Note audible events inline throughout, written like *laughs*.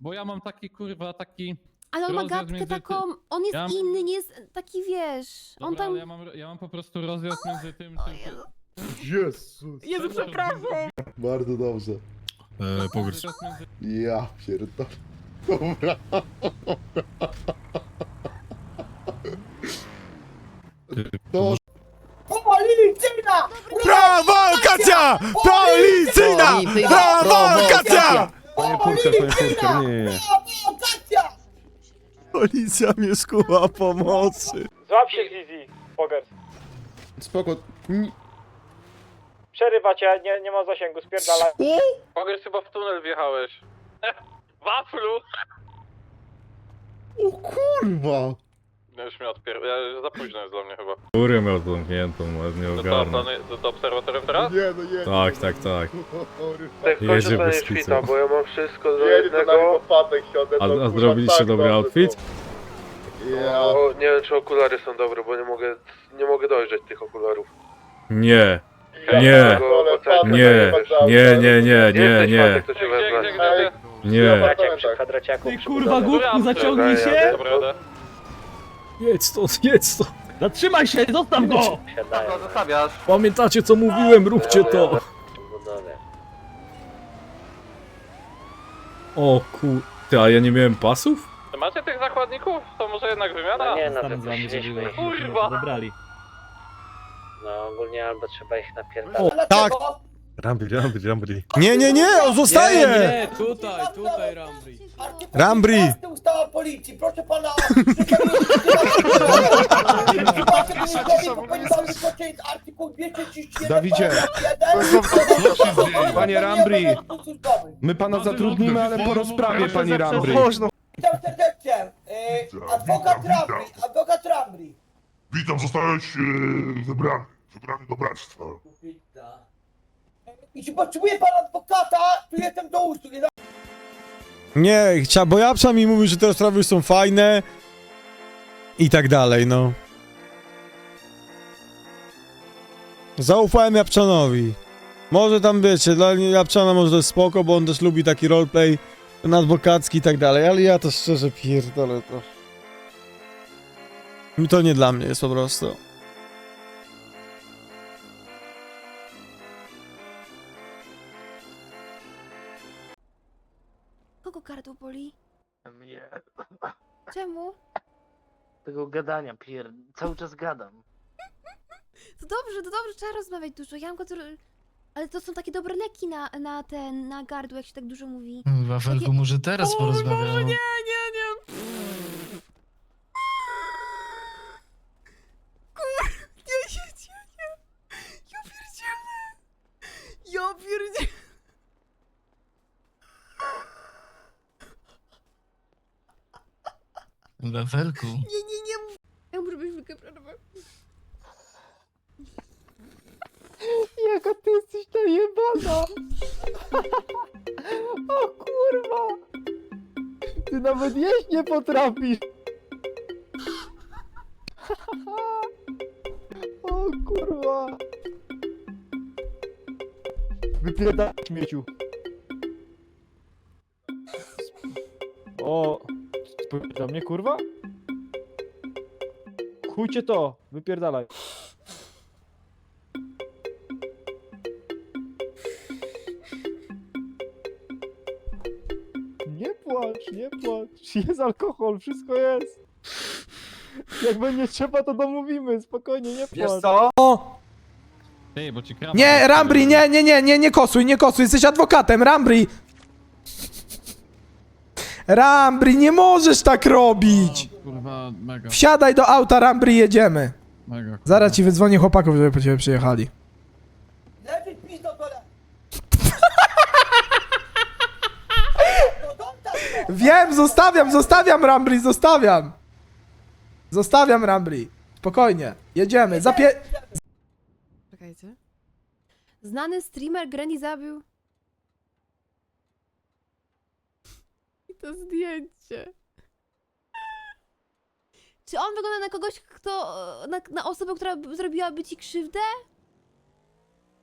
bo ja mam taki kurwa, taki... Ale on ma Rozjazd gadkę między ty- taką, on jest Ja mam- inny, nie jest taki, wiesz, on Dobra, tam... ale ja mam, ja mam po prostu rozjazd między tym... Czym- Jezus. Jezu, przepraszam. Bardzo dobrze. E, pogryz. rozjazd między- Ja pierdolę. Dobra. To Policyjna! Prowokacja! Policyjna! Prowokacja! Panie Purker, nie, nie, nie. Policja mnie skuła pomocy. Złap się Zizi, Pogers. spoko. Ni- Przerywa cię, nie, nie ma zasięgu, spierdala. Pogers chyba w tunel wjechałeś. *laughs* Waflu! O kurwa. No już mnie odpier... Ja, za późno jest dla mnie chyba. Górę miał zamkniętą, ale nie To co, ogarnę. plany, to, to obserwatorem teraz? Nie, no nie. Tak, tak, tak. *laughs* Kurwa. Jedzie bez kitu. bo ja mam wszystko do Jedzie to na siądę. A, to a kurwa zrobiliście tak dobry outfit? Ja. O, nie wiem czy okulary są dobre, bo nie mogę, nie mogę dojrzeć tych okularów. Nie, Ja Nie. nie, nie, nie, nie, nie, nie, Gdzie, gdzie, wezmę. gdzie, gdzie? nie. Tak. Ty kurwa głupku, zaciągnij się! Dobra, jadę. Jedź stąd, jedź stąd. Zatrzymaj się, zostaw go! Siadają. Pamiętacie co mówiłem, róbcie to. O kur... Ty, a ja nie miałem pasów? Macie tych zakładników? To może jednak wymiana? No nie, no Stanę z wami, żeby wypuściliśmy. Kurwa. No ogólnie albo trzeba ich napierdalać. Tak! Rambri, Rambri, Rambri. Nie, nie, nie, on zostaje! Nie, tutaj, tutaj Rambri. Rambri. 15 ustawa policji, proszę pana! Artykuł 231 Dawidzie. Panie Rambri. My pana zatrudnimy, ale po rozprawie, pani Rambri. Witam serdecznie. E, Adwokat Rambri, adwokat Rambri. Witam, zostałeś e, wybrany. Wybrany do bractwa. Jeśli potrzebuje pan adwokata, to jestem do usług. Nie, chcia, bo Japsza mi mówił, że te rozprawy już są fajne i tak dalej, no. Zaufałem Japczanowi. Może tam, wiecie, dla Japczana może to jest spoko, bo on też lubi taki roleplay ten i tak dalej, ale ja to szczerze pierdolę to. To nie dla mnie jest po prostu. Mnie. Czemu? Tego gadania, pier... Cały czas gadam. To dobrze, to dobrze, trzeba rozmawiać dużo, ja mam go... Ale to są takie dobre leki na, na ten, na gardło, jak się tak dużo mówi. Wafelku, Takie- może teraz O, porozmawiamy. Boże, nie, nie, nie. Kur... Nie, nie, nie, nie. Ja pierdzielę. Ja pierdzielę. Wafelku. Nie, nie, nie. mów- Ja muszę być wykeprowana. Jaka ty jesteś najebana! O kurwa! Ty nawet jeść nie potrafisz! O kurwa! Wypierdaj śmieciu! Do mnie kurwa? Chujcie to! Wypierdalaj! Nie płacz, nie płacz. Jest alkohol, wszystko jest. Jak będzie trzeba, to domówimy. Spokojnie, nie płacz. O! Ej, bo ci kram... Nie, Rambri, nie, nie, nie, nie, nie kosuj, nie kosuj, jesteś adwokatem, Rambri! Rambri, nie możesz tak robić! Kurwa, mega, Wsiadaj do auta, Rambri, jedziemy. mega. Zaraz ci wydzwonię chłopaków, żeby po ciebie przyjechali. Dole! Dobra, no. Wiem, zostawiam, zostawiam Rambri, zostawiam. Zostawiam Rambri. Spokojnie, jedziemy, zapie... Czekajcie. Znany streamer Granny zabił. To zdjęcie. Czy on wygląda na kogoś, kto. na, na osobę, która zrobiłaby ci krzywdę?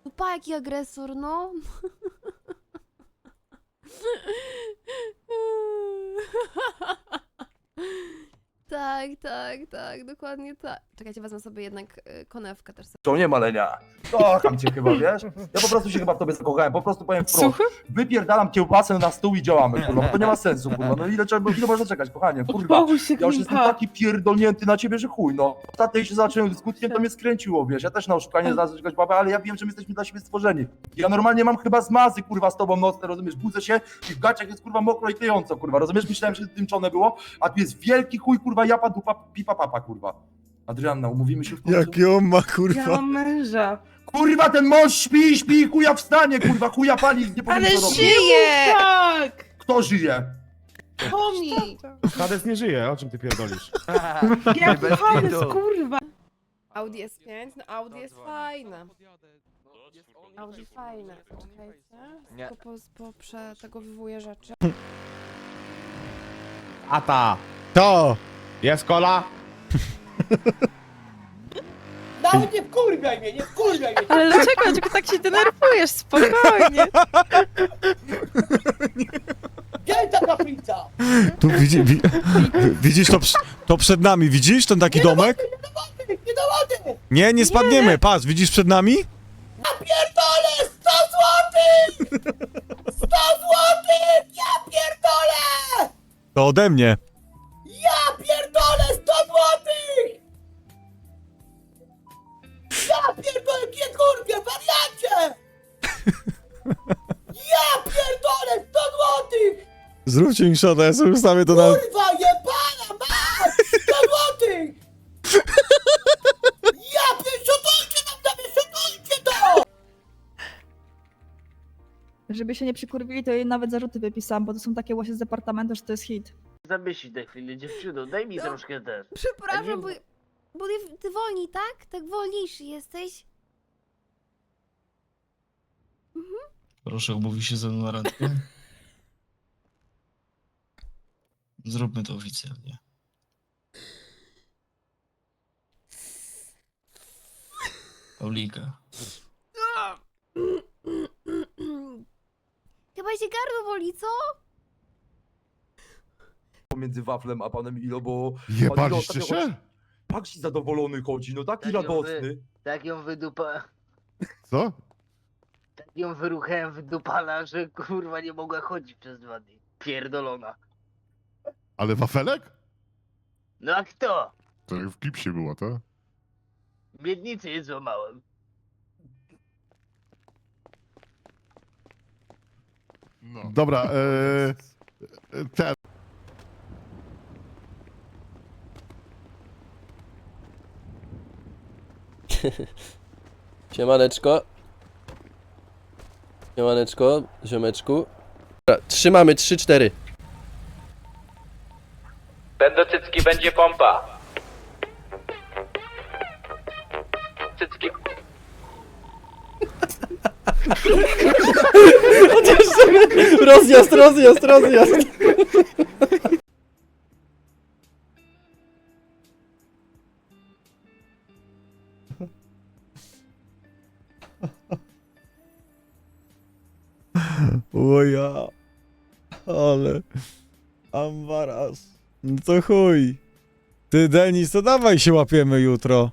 No pa, jaki agresor, no. *laughs* Tak, tak, tak, dokładnie tak. Czekajcie, wezmę sobie jednak y, konewkę też sobie. To nie malenia. Kocham cię chyba, wiesz? Ja po prostu się chyba w tobie zakochałem, po prostu powiem wprost. Wypierdalam kiełbasę na stół i działamy, kurwa, bo to nie ma sensu, kurwa. No ile, trzeba, ile można czekać, kochanie, kurwa. Ja już jestem taki pierdolnięty na ciebie, że chuj, no. Ostatnio się zacząłem z Gutkiem, to mnie skręciło, wiesz. Ja też na oszukanie znalazłem czegoś babę, ale ja wiem, że my jesteśmy dla siebie stworzeni. Ja normalnie mam chyba zmazy, kurwa, z tobą nocne, rozumiesz? Budzę się i w gaciach jest, kurwa, mokro i klejąco, kurwa, rozumiesz? Myślałem, że tymczone było, a tu jest wielki chuj, kurwa, dupa, pipa, papa, kurwa. Adrianna, umówimy się w końcu? Jaki on ma kurwa. męża. Kurwa, ten mąż śpi, śpi, chuja wstanie, kurwa, chuja pali, nie powiem co robić. żyje! Tak! Kto żyje? Tomi! Hades nie żyje, o czym ty pierdolisz? *laughs* Jak Hades, kurwa! Audi S5, no Audi jest fajne. Audi fajne. Czekajcie. Tylko po, po, prze tego wywołuję rzeczy. A ta! To! Jest kola? *laughs* Nawet nie wkurwiaj mnie, nie wkurwiaj mnie! Ale dlaczego? Dlaczego tak się denerwujesz? Spokojnie. *laughs* Gdzie ta kaplica? Tu widzi, wi, *laughs* widzisz to, przy- to przed nami, widzisz ten taki domek? Nie do wody! Nie, nie spadniemy, patrz, widzisz przed nami? Pierdolę! 100 złotych! 100 złotych! Ja pierdolę! To ode mnie. Ja pierdolę! 100 złotych! Ja pierdolę, kiegurwie, wariacie! Ja pierdolę, 100 złotych! Zróbcie mi szota, ja sobie wstawię to na... Kurwa, jebana, masz! 100 złotych! Ja pierdolę, szotujcie nam szotujcie to! Żeby się nie przykurwili, to jej nawet zarzuty wypisałam, bo to są takie właśnie z departamentu, że to jest hit. Zamyśl na chwilę, dziewczyno, daj mi No. troszkę też. Przepraszam, bo, bo ty, ty wolniej, tak? Tak wolniejszy jesteś. Proszę, umówi się ze mną na randkę. *laughs* Zróbmy to oficjalnie. Paulika. Chyba się gardło boli, co? Pomiędzy waflem a panem Ilo, bo Jebaliście ostatnio się? tak się zadowolony chodzi, no taki Tak ją radosny. Tak ją wydupa... Co? Tak ją wyruchałem wydupala, że kurwa nie mogła chodzić przez dwa dni. Pierdolona. Ale wafelek? No a kto? To jak w klipsie była, tak? Miednicy jej złamałem. No. Dobra, e, ten. *laughs* Siemaneczko. Siemaneczko, ziomeczku. Dobra, Trzymamy 3-4. Będą cycki, będzie pompa. Cycki. Rozjazd, rozjazd, rozjazd. *laughs* O ja. Ale... Ambaras. No to chuj. Ty, Denis, to dawaj się łapiemy jutro.